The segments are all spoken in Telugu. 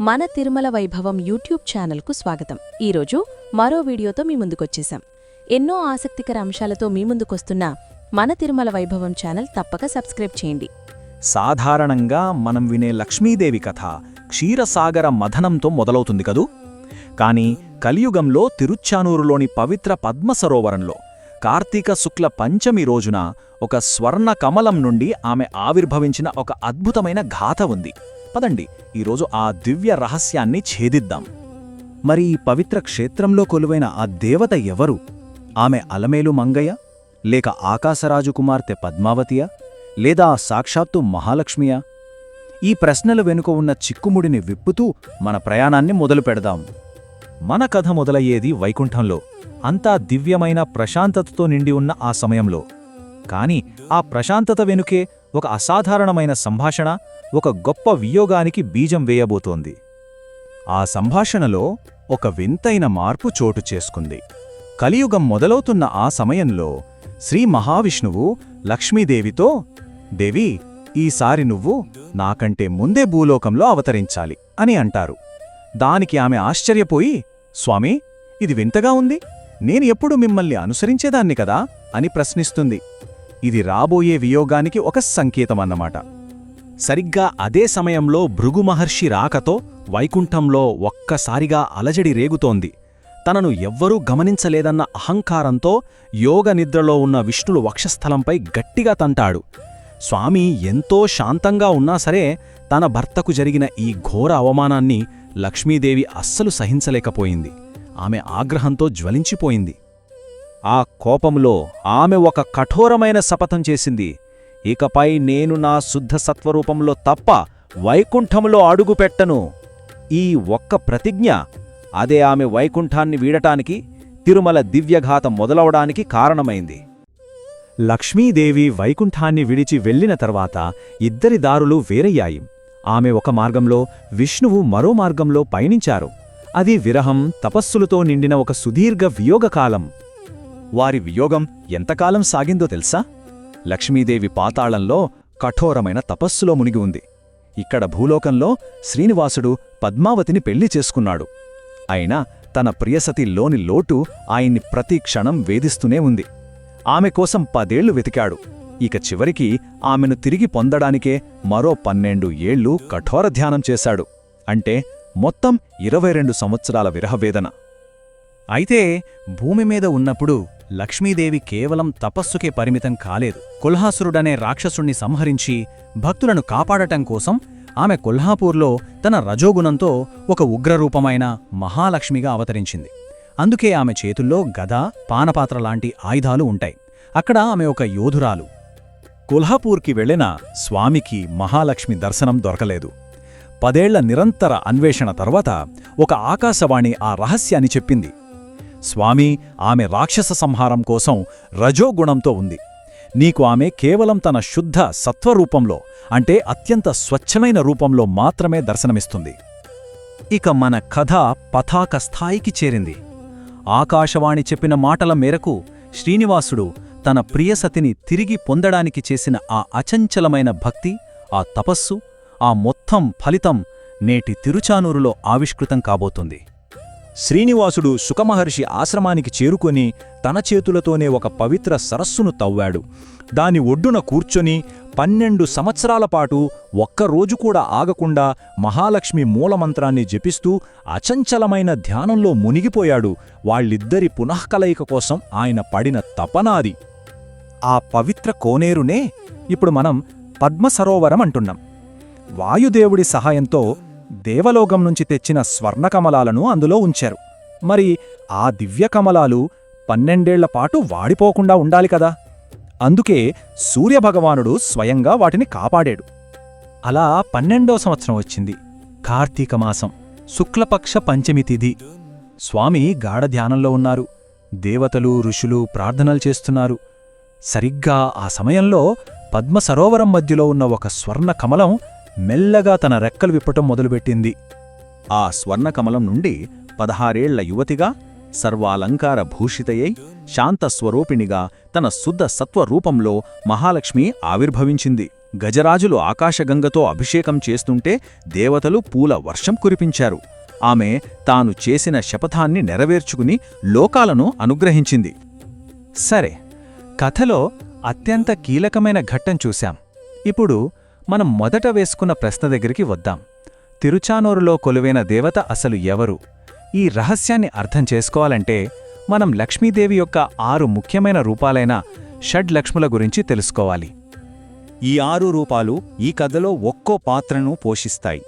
మన తిరుమల వైభవం యూట్యూబ్ ఛానల్కు స్వాగతం. ఈరోజు మరో వీడియోతో మీ ముందుకొచ్చేశాం. ఎన్నో ఆసక్తికర అంశాలతో మీ ముందుకొస్తున్న మన తిరుమల వైభవం ఛానల్ తప్పక సబ్స్క్రైబ్ చేయండి. సాధారణంగా మనం వినే లక్ష్మీదేవి కథ క్షీరసాగర మథనంతో మొదలవుతుంది కదూ? కాని కలియుగంలో తిరుచ్చానూరులోని పవిత్ర పద్మ సరోవరంలో కార్తీక శుక్ల పంచమి రోజున ఒక స్వర్ణ కమలం నుండి ఆమె ఆవిర్భవించిన ఒక అద్భుతమైన ఘాత ఉంది. పదండి ఈరోజు ఆ దివ్య రహస్యాన్ని ఛేదిద్దాం. మరి ఈ పవిత్ర క్షేత్రంలో కొలువైన ఆ దేవత ఎవరు? ఆమె అలమేలు మంగయ్య? లేక ఆకాశరాజు కుమార్తె పద్మావతియా? లేదా సాక్షాత్తు మహాలక్ష్మియా? ఈ ప్రశ్నల వెనుక ఉన్న చిక్కుముడిని విప్పుతూ మన ప్రయాణాన్ని మొదలు పెడదాం. మన కథ మొదలయ్యేది వైకుంఠంలో. అంతా దివ్యమైన ప్రశాంతతతో నిండి ఉన్న ఆ సమయంలో. కాని ఆ ప్రశాంతత వెనుకే ఒక అసాధారణమైన సంభాషణ ఒక గొప్ప వియోగానికి బీజం వేయబోతోంది. ఆ సంభాషణలో ఒక వింతైన మార్పు చోటు చేసుకుంది. కలియుగం మొదలవుతున్న ఆ సమయంలో శ్రీ మహావిష్ణువు లక్ష్మీదేవితో దేవి ఈసారి నువ్వు నాకంటే ముందే భూలోకంలో అవతరించాలి అని అంటారు. దానికి ఆమె ఆశ్చర్యపోయి స్వామి ఇది వింతగా ఉంది. నేను ఎప్పుడు మిమ్మల్ని అనుసరించేదాన్ని కదా అని ప్రశ్నిస్తుంది. ఇది రాబోయే వియోగానికి ఒక సంకేతమన్నమాట. సరిగ్గా అదే సమయంలో భృగు మహర్షి రాకతో వైకుంఠంలో ఒక్కసారిగా అలజడి రేగుతోంది. తనను ఎవ్వరూ గమనించలేదన్న అహంకారంతో యోగ నిద్రలో ఉన్న విష్ణులు వక్షస్థలంపై గట్టిగా తంటాడు. స్వామి ఎంతో శాంతంగా ఉన్నా సరే తన భర్తకు జరిగిన ఈ ఘోర అవమానాన్ని లక్ష్మీదేవి అస్సలు సహించలేకపోయింది. ఆమె ఆగ్రహంతో జ్వలించిపోయింది. ఆ కోపంలో ఆమె ఒక కఠోరమైన శపథం చేసింది. ఇకపై నేను నా శుద్ధ సత్వరూపంలో తప్ప వైకుంఠంలో అడుగుపెట్టను. ఈ ఒక్క ప్రతిజ్ఞ అదే ఆమె వైకుంఠాన్ని వీడటానికి తిరుమల దివ్యఘాత మొదలవడానికి కారణమైంది. లక్ష్మీదేవి వైకుంఠాన్ని విడిచి వెళ్ళిన తర్వాత ఇద్దరి దారులు వేరయ్యాయి. ఆమె ఒక మార్గంలో విష్ణువు మరో మార్గంలో పయనించారు. అది విరహం తపస్సులతో నిండిన ఒక సుదీర్ఘ వియోగకాలం. వారి వియోగం ఎంతకాలం సాగిందో తెలుసా? లక్ష్మీదేవి పాతాళంలో కఠోరమైన తపస్సులో మునిగి ఉంది. ఇక్కడ భూలోకంలో శ్రీనివాసుడు పద్మావతిని పెళ్ళి చేసుకున్నాడు. అయినా తన ప్రియసతి లోని లోటు ఆయన్ని ప్రతి క్షణం వేధిస్తూనే ఉంది. ఆమె కోసం పదేళ్ళు వెతికాడు. ఇక చివరికి ఆమెను తిరిగి పొందడానికే మరో పన్నెండు ఏళ్ళు కఠోర ధ్యానం చేశాడు. అంటే మొత్తం ఇరవై రెండు సంవత్సరాల విరహవేదన అయితే భూమి మీద ఉన్నప్పుడు లక్ష్మీదేవి కేవలం తపస్సుకే పరిమితం కాలేదు. కొల్హాసురుడనే రాక్షసుణ్ణి సంహరించి భక్తులను కాపాడటం కోసం ఆమె కొల్హాపూర్లో తన రజోగుణంతో ఒక ఉగ్రరూపమైన మహాలక్ష్మిగా అవతరించింది. అందుకే ఆమె చేతుల్లో గద పానపాత్ర లాంటి ఆయుధాలు ఉంటాయి. అక్కడ ఆమె ఒక యోధురాలు. కొల్హాపూర్కి వెళ్ళిన స్వామికి మహాలక్ష్మి దర్శనం దొరకలేదు. పదేళ్ళ నిరంతర అన్వేషణ తర్వాత ఒక ఆకాశవాణి ఆ రహస్యాన్ని చెప్పింది. స్వామి ఆమె రాక్షస సంహారం కోసం రజోగుణంతో ఉంది. నీకు ఆమె కేవలం తన శుద్ధ సత్వరూపంలో అంటే అత్యంత స్వచ్ఛమైన రూపంలో మాత్రమే దర్శనమిస్తుంది. ఇక మన కథ పతాక స్థాయికి చేరింది. ఆకాశవాణి చెప్పిన మాటల మేరకు శ్రీనివాసుడు తన ప్రియసతిని తిరిగి పొందడానికి చేసిన ఆ అచంచలమైన భక్తి ఆ తపస్సు ఆ మొత్తం ఫలితం నేటి తిరుచానూరులో ఆవిష్కృతం కాబోతుంది. శ్రీనివాసుడు సుఖమహర్షి ఆశ్రమానికి చేరుకొని తన చేతులతోనే ఒక పవిత్ర సరస్సును తవ్వాడు. దాని ఒడ్డున కూర్చొని పన్నెండు సంవత్సరాల పాటు ఒక్కరోజు కూడా ఆగకుండా మహాలక్ష్మి మూలమంత్రాన్ని జపిస్తూ అచంచలమైన ధ్యానంలో మునిగిపోయాడు. వాళ్ళిద్దరి పునఃకలయిక కోసం ఆయన పడిన తపనాది. ఆ పవిత్ర కోనేరునే ఇప్పుడు మనం పద్మసరోవరం అంటున్నాం. వాయుదేవుడి సహాయంతో దేవలోకం నుంచి తెచ్చిన స్వర్ణకమలాలను అందులో ఉంచారు. మరి ఆ దివ్యకమలాలు పన్నెండేళ్ళపాటు వాడిపోకుండా ఉండాలి కదా? అందుకే సూర్యభగవానుడు స్వయంగా వాటిని కాపాడాడు. అలా పన్నెండో సంవత్సరం వచ్చింది. కార్తీక మాసం శుక్లపక్ష పంచమి తిథి. స్వామి గాఢధ్యానంలో ఉన్నారు. దేవతలు ఋషులు ప్రార్థనలు చేస్తున్నారు. సరిగ్గా ఆ సమయంలో పద్మ సరోవరం మధ్యలో ఉన్న ఒక స్వర్ణ కమలం మెల్లగా తన రెక్కలు విప్పటం మొదలుపెట్టింది. ఆ స్వర్ణకమలం నుండి పదహారేళ్ళ యువతిగా సర్వాలంకార భూషితయై శాంతస్వరూపిణిగా తన శుద్ధ సత్వరూపంలో మహాలక్ష్మి ఆవిర్భవించింది. గజరాజులు ఆకాశగంగతో అభిషేకం చేస్తుంటే దేవతలు పూల వర్షం కురిపించారు. ఆమె తాను చేసిన శపథాన్ని నెరవేర్చుకుని లోకాలను అనుగ్రహించింది. సరే కథలో అత్యంత కీలకమైన ఘట్టం చూశాం. ఇప్పుడు మనం మొదట వేసుకున్న ప్రశ్న దగ్గరికి వద్దాం. తిరుచానూరులో కొలువైన దేవత అసలు ఎవరు? ఈ రహస్యాన్ని అర్థం చేసుకోవాలంటే మనం లక్ష్మీదేవి యొక్క ఆరు ముఖ్యమైన రూపాలైన షడ్లక్ష్ముల గురించి తెలుసుకోవాలి. ఈ ఆరు రూపాలు ఈ కథలో ఒక్కో పాత్రను పోషిస్తాయి.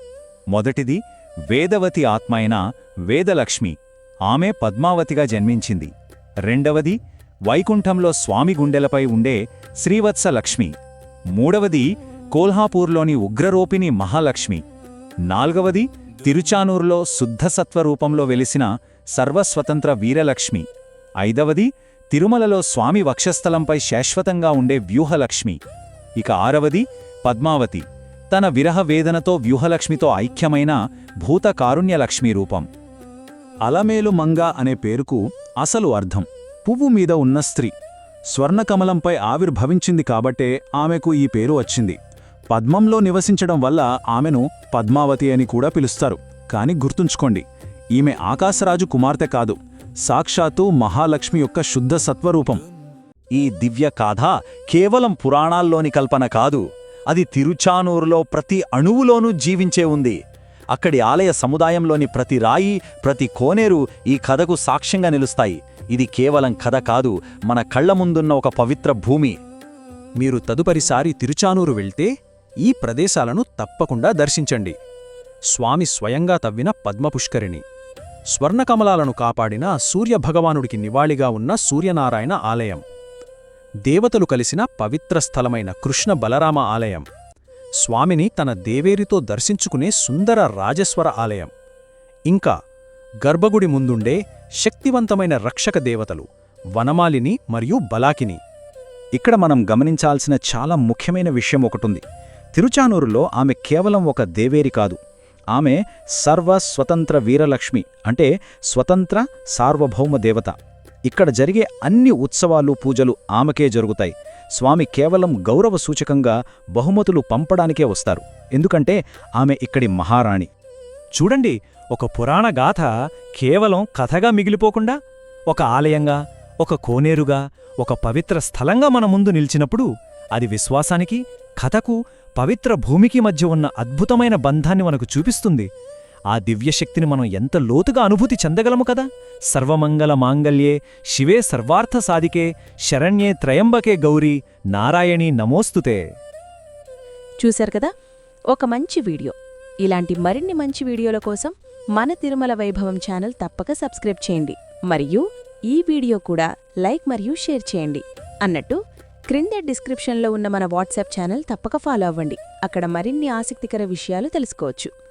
మొదటిది వేదవతి ఆత్మ అయిన వేదలక్ష్మి. ఆమె పద్మావతిగా జన్మించింది. రెండవది వైకుంఠంలో స్వామి గుండెలపై ఉండే శ్రీవత్స లక్ష్మి. మూడవది కోల్హాపూర్లోని ఉగ్రరూపిణి మహాలక్ష్మి. నాల్గవది తిరుచానూర్లో శుద్ధసత్వ రూపంలో వెలిసిన సర్వస్వతంత్ర వీరలక్ష్మి. ఐదవది తిరుమలలో స్వామి వక్షస్థలంపై శాశ్వతంగా ఉండే వ్యూహలక్ష్మి. ఇక ఆరవది పద్మావతి. తన విరహ వేదనతో వ్యూహలక్ష్మితో ఐక్యమైన భూతకారుణ్యలక్ష్మి రూపం. అలమేలు మంగ అనే పేరుకు అసలు అర్థం. పువ్వు మీద ఉన్న స్త్రీ. స్వర్ణకమలంపై ఆవిర్భవించింది కాబట్టే ఆమెకు ఈ పేరు వచ్చింది. పద్మంలో నివసించడం వల్ల ఆమెను పద్మావతి అని కూడా పిలుస్తారు. కాని గుర్తుంచుకోండి ఈమె ఆకాశరాజు కుమార్తె కాదు. సాక్షాత్తు మహాలక్ష్మి యొక్క శుద్ధ సత్వరూపం. ఈ దివ్య కాథ కేవలం పురాణాల్లోని కల్పన కాదు అది తిరుచానూరులో ప్రతి అణువులోనూ జీవించే ఉంది. అక్కడి ఆలయ సముదాయంలోని ప్రతి రాయి ప్రతి కోనేరు ఈ కథకు సాక్ష్యంగా నిలుస్తాయి. ఇది కేవలం కథ కాదు మన కళ్ళ ముందున్న ఒక పవిత్ర భూమి. మీరు తదుపరిసారి తిరుచానూరు వెళ్తే ఈ ప్రదేశాలను తప్పకుండా దర్శించండి. స్వామి స్వయంగా తవ్విన పద్మపుష్కరిణి. స్వర్ణకమలాలను కాపాడిన సూర్యభగవానుడికి నివాళిగా ఉన్న సూర్యనారాయణ ఆలయం. దేవతలు కలిసిన పవిత్ర స్థలమైన కృష్ణ బలరామ ఆలయం. స్వామిని తన దేవేరితో దర్శించుకునే సుందర రాజస్వర ఆలయం. ఇంకా గర్భగుడి ముందుండే శక్తివంతమైన రక్షక దేవతలు వనమాలిని మరియు బలాకిని. ఇక్కడ మనం గమనించాల్సిన చాలా ముఖ్యమైన విషయం ఒకటుంది. తిరుచానూరులో ఆమె కేవలం ఒక దేవేరి కాదు. ఆమె సర్వ స్వతంత్ర వీరలక్ష్మి అంటే స్వతంత్ర సార్వభౌమ దేవత. ఇక్కడ జరిగే అన్ని ఉత్సవాలు పూజలు ఆమెకే జరుగుతాయి. స్వామి కేవలం గౌరవ సూచకంగా బహుమతులు పంపడానికే వస్తారు. ఎందుకంటే ఆమె ఇక్కడి మహారాణి. చూడండి ఒక పురాణ గాథ కేవలం కథగా మిగిలిపోకుండా ఒక ఆలయంగా ఒక కోనేరుగా ఒక పవిత్ర స్థలంగా మన ముందు నిలిచినప్పుడు అది విశ్వాసానికి కథకు పవిత్ర భూమికి మధ్య ఉన్న అద్భుతమైన బంధాన్ని మనకు చూపిస్తుంది. ఆ దివ్యశక్తిని మనం ఎంత లోతుగా అనుభూతి చెందగలము కదా? సర్వమంగళ మాంగల్యే శివే సర్వార్థ సాధికే శరణ్యే త్రయంబకే గౌరీ నారాయణీ నమోస్తుతే. చూశారు కదా? ఒక మంచి వీడియో. ఇలాంటి మరిన్ని మంచి వీడియోల కోసం మన తిరుమల వైభవం ఛానల్ తప్పక సబ్స్క్రైబ్ చేయండి. మరియు ఈ వీడియో కూడా లైక్ మరియు షేర్ చేయండి. అన్నట్టు క్రింద డిస్క్రిప్షన్లో ఉన్న మన వాట్సాప్ ఛానల్ తప్పక ఫాలో అవ్వండి. అక్కడ మరిన్ని ఆసక్తికర విషయాలు తెలుసుకోవచ్చు.